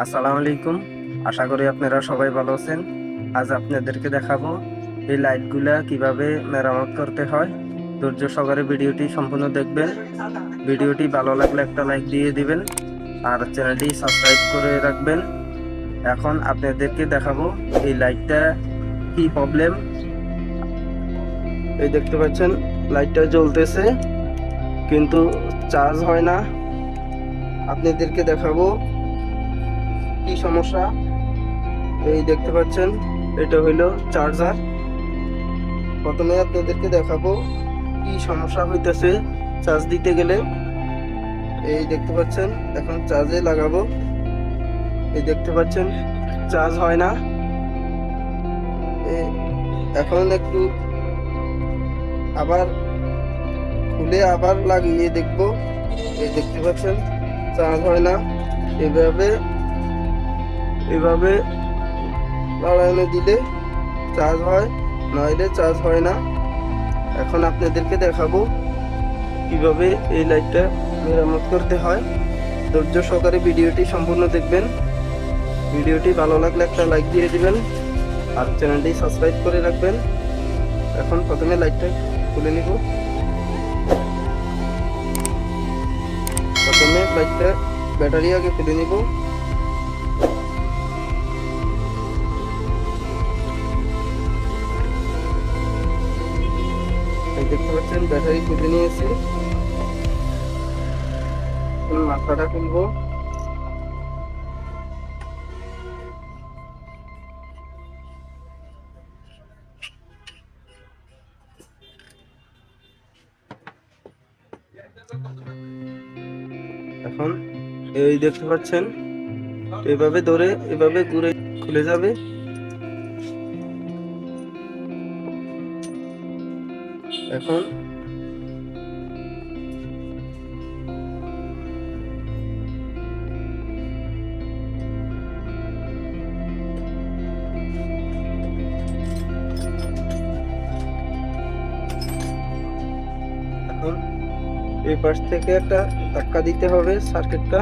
আসসালামু আলাইকুম। আশা করি আপনারা সবাই ভালো আছেন। আজ আপনাদেরকে দেখাবো এই লাইটগুলা কীভাবে মেরামত করতে হয়। ধৈর্য সহকারে ভিডিওটি সম্পূর্ণ দেখবেন। ভিডিওটি ভালো লাগলে একটা লাইক দিয়ে দিবেন। আর চ্যানেলটি সাবস্ক্রাইব করে রাখবেন। এখন আপনাদেরকে দেখাবো এই লাইটটা কি প্রবলেম এই দেখতে পাচ্ছেন, লাইটটা জ্বলতেছে, কিন্তু চার্জ হয় না। আপনাদেরকে দেখাবো কি সমস্যা? এই দেখতে পাচ্ছেন, এটা হইল চার্জার। প্রথমে আপনাদেরকে দেখাবো কি সমস্যা হইতেছে চার্জ দিতে গেলে। এই দেখতে পাচ্ছেন, এখন চার্জে লাগাবো। এই দেখতে পাচ্ছেন, চার্জ হয় না। এখন একটু আবার খুলে আবার লাগিয়ে দেখব। এই দেখতে পাচ্ছেন, চার্জ হয় না। এভাবে এভাবে বাড়ানো দিলে চার্জ হয়, নইলে চার্জ হয় না। এখন আপনাদেরকে দেখাবো কীভাবে এই লাইটটা মেরামত করতে হয়। ধৈর্য সহকারে ভিডিওটি সম্পূর্ণ দেখবেন। ভিডিওটি ভালো লাগলে একটা লাইক দিয়ে দিবেন আর চ্যানেলটি সাবস্ক্রাইব করে রাখবেন। এখন প্রথমে লাইটটা খুলে নিব। প্রথমে লাইটটা ব্যাটারি আগে খুলে নিব। দেখতে পাচ্ছেন, ব্যাটারি খুলে নিয়েছি। মাথাটা খুলবো। এখন এই দেখতে পাচ্ছেন এভাবে ধরে, এভাবে ঘুরে খুলে যাবে। এখন এখন এই পাশ থেকে একটা ধাক্কা দিতে হবে সার্কিটটা।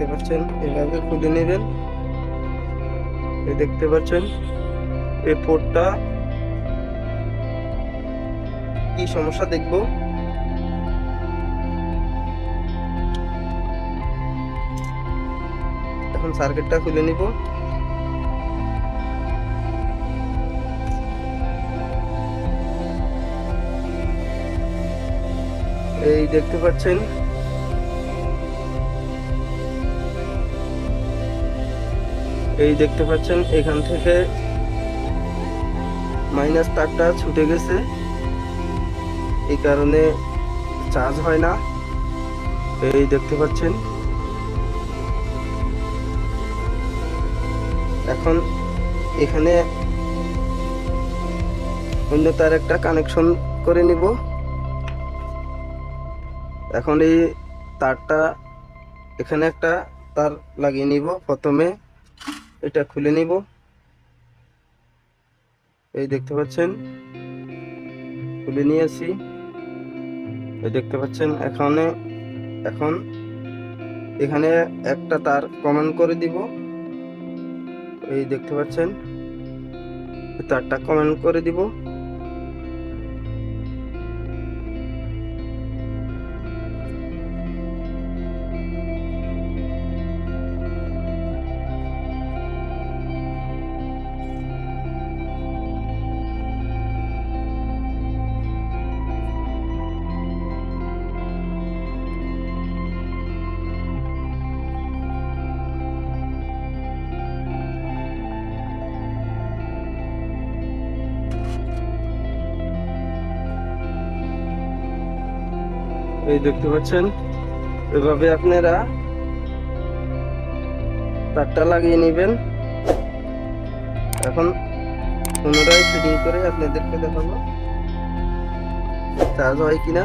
দেখতে পাচ্ছেন, এভাবে খুলে নেবেন। এই দেখতে পাচ্ছেন, এই পোর্টটা কি সমস্যা দেখব? এখন সার্কিটটা খুলে নিব। এই দেখতে পাচ্ছেন এই দেখতে পাচ্ছেন, এখান থেকে মাইনাস তারটা ছুটে গেছে। এই কারণে চার্জ হয় না। এই দেখতে পাচ্ছেন। এখন এখানে অন্য তার একটা কানেকশন করে নিব। এখন এই তারটা এখানে একটা তার লাগিয়ে নিব প্রথমে। এটা খুলে নিব। এই দেখতে পাচ্ছেন? খুলে নিয়েছি। এই দেখতে পাচ্ছেন? এখানে, এখন এখানে একটা তার কমেন্ট করে দিব। এই দেখতে পাচ্ছেন? তারটা কমেন্ট করে দিব। এই দেখতে পাচ্ছেন? এভাবে আপনারা তারটা লাগিয়ে নেবেন। এখন পুনরায় ফিটিং করে আপনাদেরকে দেখাবো। চার্জ হয় কিনা?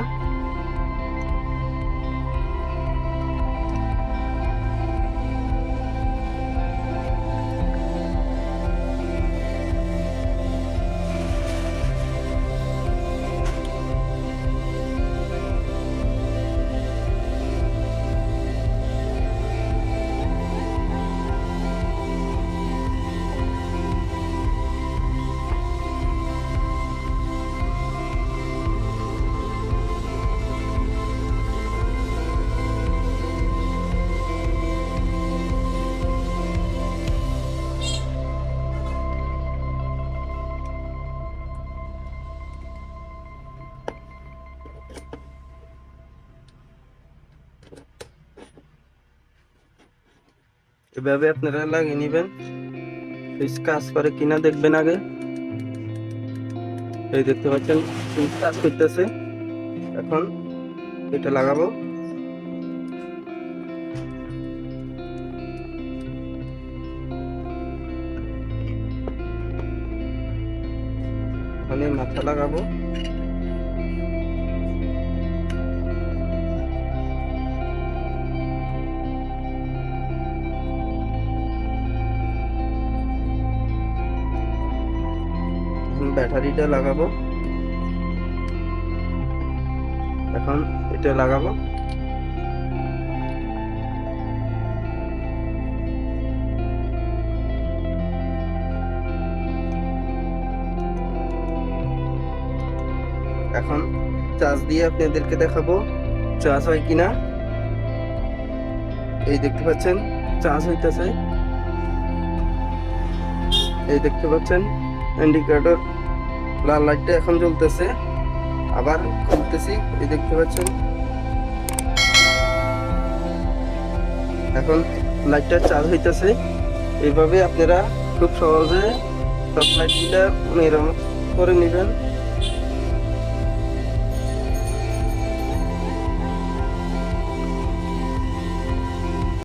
এভাবে আপনারা লাগিয়ে নেবেন। সুইচ কাজ করে কিনা দেখবেন আগে। এই দেখতে পাচ্ছেন সুইচ কাজ করতেছে। এখন এটা লাগাবো। এখানে মাথা লাগাবো। ব্যাটারিটা লাগাবো। এখন এটা লাগাবো। এখন চার্জ দিয়ে আপনাদেরকে দেখাবো, চার্জ হয় কিনা। এই দেখতে পাচ্ছেন, চার্জ হইতেছে। এই দেখতে পাচ্ছেন ইন্ডিকেটর লাল লাইটটা এখন জ্বলতেছে। আবার খুলতেছি এই দেখতে পাচ্ছেন। এখন লাইটটা চার্জ হইতেছে। এইভাবে আপনারা খুব সহজে সব লাইটগুলা মেরামত করে নেবেন।